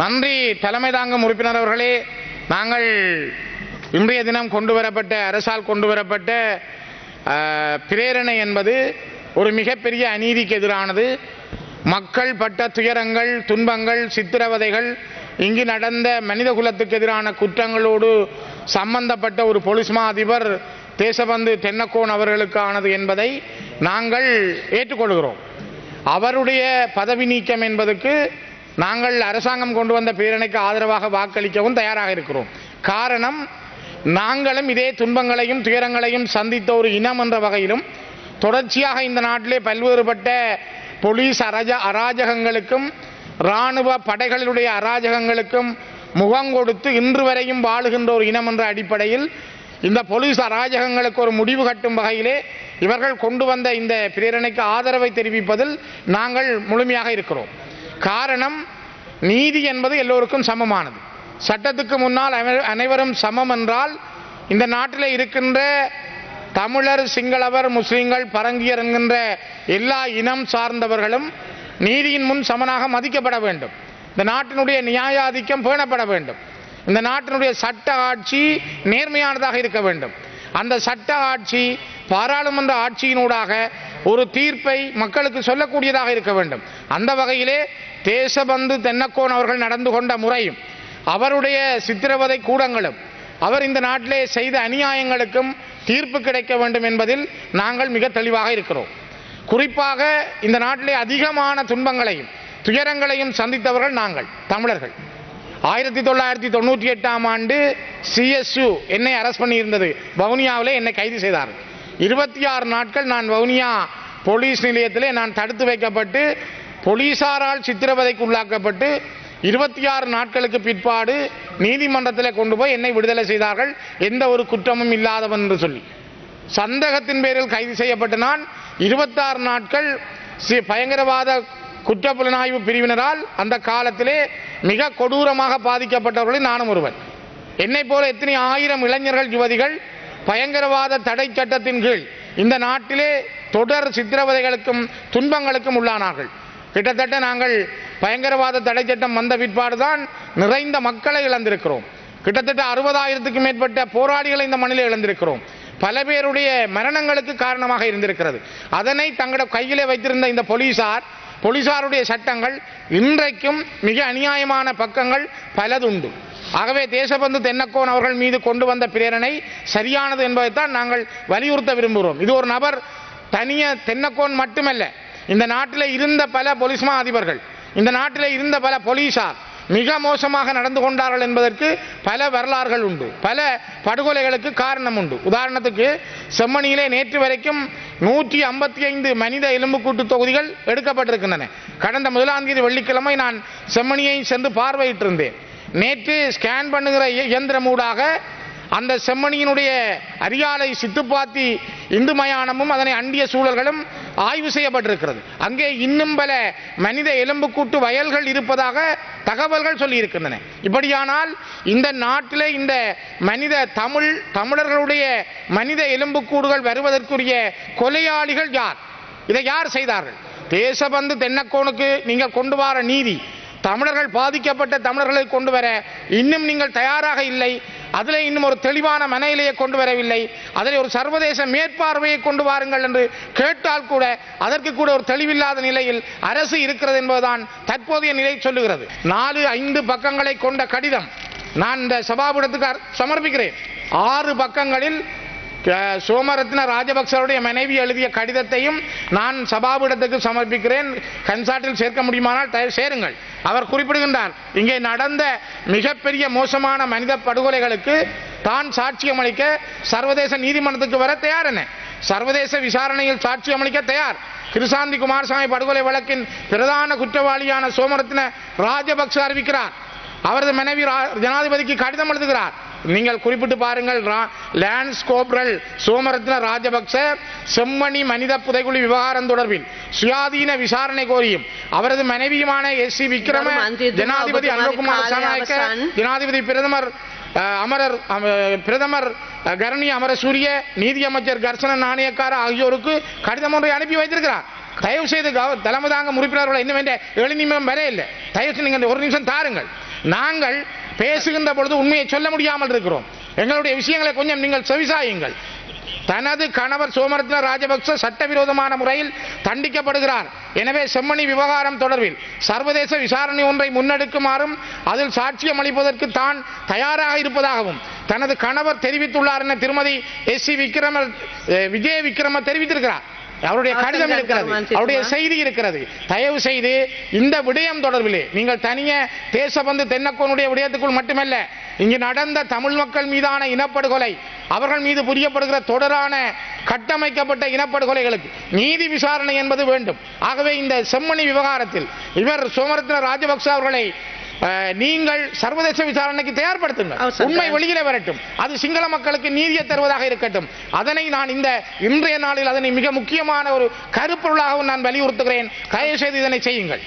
நன்றி தலைமை தாங்கும் உறுப்பினர் அவர்களே. நாங்கள் இன்றைய தினம் கொண்டு வரப்பட்ட அரசால் கொண்டு வரப்பட்ட பிரேரணை என்பது ஒரு மிகப்பெரிய அநீதிக்கு எதிரானது. மக்கள் பட்ட துயரங்கள் துன்பங்கள் சித்திரவதைகள் இங்கு நடந்த மனித குலத்துக்கு எதிரான குற்றங்களோடு சம்பந்தப்பட்ட ஒரு போலீஸ் மா அதிபர் தேசபந்து தென்னக்கோன் அவர்களுக்கானது என்பதை நாங்கள் ஏற்றுக்கொள்கிறோம். அவருடைய பதவி நீக்கம் என்பதற்கு நாங்கள் அரசாங்கம் கொண்டு வந்த பேரணிக்கு ஆதரவாக வாக்களிக்கவும் தயாராக இருக்கிறோம். காரணம் நாங்களும் இதே துன்பங்களையும் துயரங்களையும் சந்தித்த ஒரு இனம் என்ற வகையிலும் தொடர்ச்சியாக இந்த நாட்டிலே பல்வேறுபட்ட போலீஸ் அரஜ அராஜகங்களுக்கும் இராணுவ படைகளினுடைய அராஜகங்களுக்கும் முகம் கொடுத்து இன்று வரையும் வாழுகின்ற ஒரு இனம் என்ற அடிப்படையில் இந்த போலீஸ் அராஜகங்களுக்கு ஒரு முடிவு கட்டும் வகையிலே இவர்கள் கொண்டு வந்த இந்த பிரேரணைக்கு ஆதரவை தெரிவிப்பதில் நாங்கள் முழுமையாக இருக்கிறோம். காரணம் நீதி என்பது எல்லோருக்கும் சமமானது. சட்டத்துக்கு முன்னால் அனை- அனைவரும் சமம் என்றால் இந்த நாட்டில் இருக்கின்ற தமிழர் சிங்களவர் முஸ்லீம்கள் பரங்கியர் என்கின்ற எல்லா இனம் சார்ந்தவர்களும் நீதியின் முன் சமனாக மதிக்கப்பட வேண்டும். இந்த நாட்டினுடைய நியாயாதிக்கம் பேணப்பட வேண்டும். இந்த நாட்டினுடைய சட்ட ஆட்சி நேர்மையானதாக இருக்க வேண்டும். அந்த சட்ட ஆட்சி பாராளுமன்ற ஆட்சியினூடாக ஒரு தீர்ப்பை மக்களுக்கு சொல்லக்கூடியதாக இருக்க வேண்டும். அந்த வகையிலே தேசபந்து தென்னக்கோன் அவர்கள் நடந்து கொண்ட முறையும் அவருடைய சித்திரவதை கூடங்களும் அவர் இந்த நாட்டிலே செய்த அநியாயங்களுக்கும் தீர்ப்பு கிடைக்க வேண்டும் என்பதில் நாங்கள் மிக தெளிவாக இருக்கிறோம். குறிப்பாக இந்த நாட்டிலே அதிகமான துன்பங்களையும் துயரங்களையும் சந்தித்தவர்கள் நாங்கள் தமிழர்கள். ஆயிரத்தி தொள்ளாயிரத்தி தொண்ணூற்றி எட்டாம் ஆண்டு சிஎஸ்யு என்னை அரெஸ்ட் பண்ணியிருந்தது. வவுனியாவில் என்னை கைது செய்தார் இருபத்தி ஆறு நாட்கள் நான் வவுனியா போலீஸ் நிலையத்திலே நான் தடுத்து வைக்கப்பட்டு போலீசாரால் சித்திரவதைக்கு உள்ளாக்கப்பட்டு இருபத்தி ஆறு நாட்களுக்கு பிற்பாடு நீதிமன்றத்தில் கொண்டு போய் என்னை விடுதலை செய்தார்கள். எந்த ஒரு குற்றமும் இல்லாதவன் என்று சொல்லி. சந்தேகத்தின் பேரில் கைது செய்யப்பட்ட நான் இருபத்தாறு நாட்கள் சி- பயங்கரவாத குற்றப்புலனாய்வு பிரிவினரால் அந்த காலத்திலே மிக கொடூரமாக பாதிக்கப்பட்டவர்களில் நானும் ஒருவன். என்னை போல எத்தனை ஆயிரம் இளைஞர்கள் யுவதிகள் பயங்கரவாத தடை சட்டத்தின் கீழ் இந்த நாட்டிலே தொடர் சித்திரவதைகளுக்கும் துன்பங்களுக்கும் உள்ளானார்கள். கிட்டத்தட்ட நாங்கள் பயங்கரவாத தடை சட்டம் வந்த பிற்பாடுதான் நிறைந்த மக்களை இழந்திருக்கிறோம். கிட்டத்தட்ட அறுபதாயிரத்துக்கும் மேற்பட்ட போராளிகளை இந்த மண்ணில் இழந்திருக்கிறோம். பல பேருடைய மரணங்களுக்கு காரணமாக இருந்திருக்கிறது. அதனை தங்களோட கையிலே வைத்திருந்த இந்த போலீசார் போலீசாருடைய சட்டங்கள் இன்றைக்கும் மிக அநியாயமான பக்கங்கள் பலதுண்டு. ஆகவே தேசபந்து தென்னக்கோன் அவர்கள் மீது கொண்டு வந்த பிரேரணை சரியானது என்பதைத்தான் நாங்கள் வலியுறுத்த விரும்புகிறோம். இது ஒரு நபர் தனிய தென்னக்கோன் மட்டுமல்ல இந்த நாட்டில் இருந்த பல போலீஸ் மா அதிபர்கள் இந்த நாட்டில் இருந்த பல போலீசார் மிக மோசமாக நடந்து கொண்டார்கள் என்பதற்கு பல வரலாறுகள் உண்டு. பல படுகொலைகளுக்கு காரணம் உண்டு. உதாரணத்துக்கு செம்மணியிலே நேற்று வரைக்கும் நூற்றி ஐம்பத்தி ஐந்து மனித எலும்புக்கூட்டு தொகுதிகள் எடுக்கப்பட்டிருக்கின்றன. கடந்த முதலாம் தேதி வெள்ளிக்கிழமை நான் செம்மணியை சென்று பார்வையிட்டிருந்தேன். நேற்று ஸ்கேன் பண்ணுகிற இயந்திரம் இயந்திரமூடாக அந்த செம்மணியினுடைய அரியாலை சித்துப்பாத்தி இந்து மயானமும் அதனை அண்டிய சூழல்களும் ஆய்வு செய்யப்பட்டிருக்கிறது. அங்கே இன்னும் பல மனித எலும்புக்கூட்டு வயல்கள் இருப்பதாக தகவல்கள் சொல்லியிருக்கின்றன. இப்படியானால் இந்த நாட்டில் இந்த மனித தமிழ் தமிழர்களுடைய மனித எலும்புக்கூடுகள் வருவதற்குரிய கொலையாளிகள் யார்? இதை யார் செய்தார்கள்? தேசபந்து தென்னக்கோனுக்கு நீங்கள் கொண்டு வர நீதி. தமிழர்கள் பாதிக்கப்பட்ட தமிழர்களை கொண்டு வர இன்னும் நீங்கள் தயாராக இல்லை. அதில் இன்னும் ஒரு தெளிவான மனநிலையை கொண்டு வரவில்லை. அதில் ஒரு சர்வதேச மேற்பார்வையை கொண்டு வாருங்கள் என்று கேட்டால் கூட அதற்கு கூட ஒரு தெளிவில்லாத நிலையில் அரசு இருக்கிறது என்பதுதான் தற்போதைய நிலை சொல்லுகிறது. நாலு ஐந்து பக்கங்களை கொண்ட கடிதம் நான் இந்த சபாபுடத்துக்கு சமர்ப்பிக்கிறேன். ஆறு பக்கங்களில் சோமரத்ன ராஜபக்சருடைய மனைவி எழுதிய கடிதத்தையும் நான் சபாபிடத்துக்கு சமர்ப்பிக்கிறேன். கன்சாட்டில் சேர்க்க முடியுமானால் சேருங்கள். அவர் குறிப்பிடுகின்றார் இங்கே நடந்த மிகப்பெரிய மோசமான மனித படுகொலைகளுக்கு தான் சாட்சியம் அளிக்க சர்வதேச நீதிமன்றத்துக்கு வர தயார் என சர்வதேச விசாரணையில் சாட்சியம் அளிக்க தயார். கிருசாந்தி குமாரசாமி படுகொலை வழக்கின் பிரதான குற்றவாளியான சோமரத்ன ராஜபக்ச அறிவிக்கிறார். அவரது மனைவி ரா- ஜனாதிபதிக்கு கடிதம் எழுதுகிறார். நீங்கள் குறிப்பிட்டு பாருங்கள் லேண்ட்ஸ் கோப்ரல் சோமரத்ன ராஜபக்ச செம்மணி மனித புதைக்குழி விவகாரம் தொடர்பில். சுயாதீன விசாரணை கோரியும். அவரது மனைவியுமான எஸ் சி விக்ரம ஜனாதிபதி காலை சனாயக்க. ஜனாதிபதி பிரதமர் அமரர் அம- பிரதமர் கரணி அமரசூரிய நீதியமைச்சர் கர்சன நாணயக்கார ஆகியோருக்கு கடிதம் ஒன்றை அனுப்பி வைத்திருக்கிறார். தயவு செய்து தலைமை தாங்க உறுப்பினர்களை இன்னும் வேண்டிய ஏழு நிமிடம் வரை இல்லை. தயவு செய்து நீங்கள் ஒரு நிமிஷம் தாருங்கள். நாங்கள் பேசுகின்ற பொழுது உண்மையை சொல்ல முடியாமல் இருக்கிறோம். எங்களுடைய விஷயங்களை கொஞ்சம் நீங்கள் செவிசாயுங்கள். தனது கணவர் சோமரத்ன ராஜபக்ச சட்டவிரோதமான முறையில் தண்டிக்கப்படுகிறார். எனவே செம்மணி விவகாரம் தொடர்பில் சர்வதேச விசாரணை ஒன்றை முன்னெடுக்குமாறும் அதில் சாட்சியம் அளிப்பதற்கு தான் தயாராக இருப்பதாகவும் தனது கணவர் தெரிவித்துள்ளார் என திருமதி எஸ் சி விக்ரம விஜய விக்ரம தெரிவித்திருக்கிறார். அவருடைய கடிதம் இருக்கிறது அவருடைய. செய்தி இருக்கிறது தயவு செய்து இந்த விடயம் தொடர்பிலே நீங்கள் தனியே தேசபந்து தென்னக்கோனுடைய விடயத்துக்குள் மட்டுமல்ல இங்கு நடந்த தமிழ் மக்கள் மீதான இனப்படுகொலை அவர்கள் மீது புரியப்படுகிற தொடரான கட்டமைக்கப்பட்ட இனப்படுகொலைகளுக்கு நீதி விசாரணை என்பது வேண்டும் ஆகவே இந்த செம்மணி விவகாரத்தில் இவர் சோமரத்ன ராஜபக்ச அவர்களை நீங்கள் சர்வதேச விசாரணைக்கு தயார்படுத்துங்கள். உண்மை வெளியில வரட்டும். அது சிங்கள மக்களுக்கு நீதியை தருவதாக இருக்கட்டும். அதனை நான் இந்த இன்றைய நாளில் அதனை மிக முக்கியமான ஒரு கருப்பொருளாகவும் நான் வலியுறுத்துகிறேன். தயவு செய்து இதனை செய்யுங்கள்.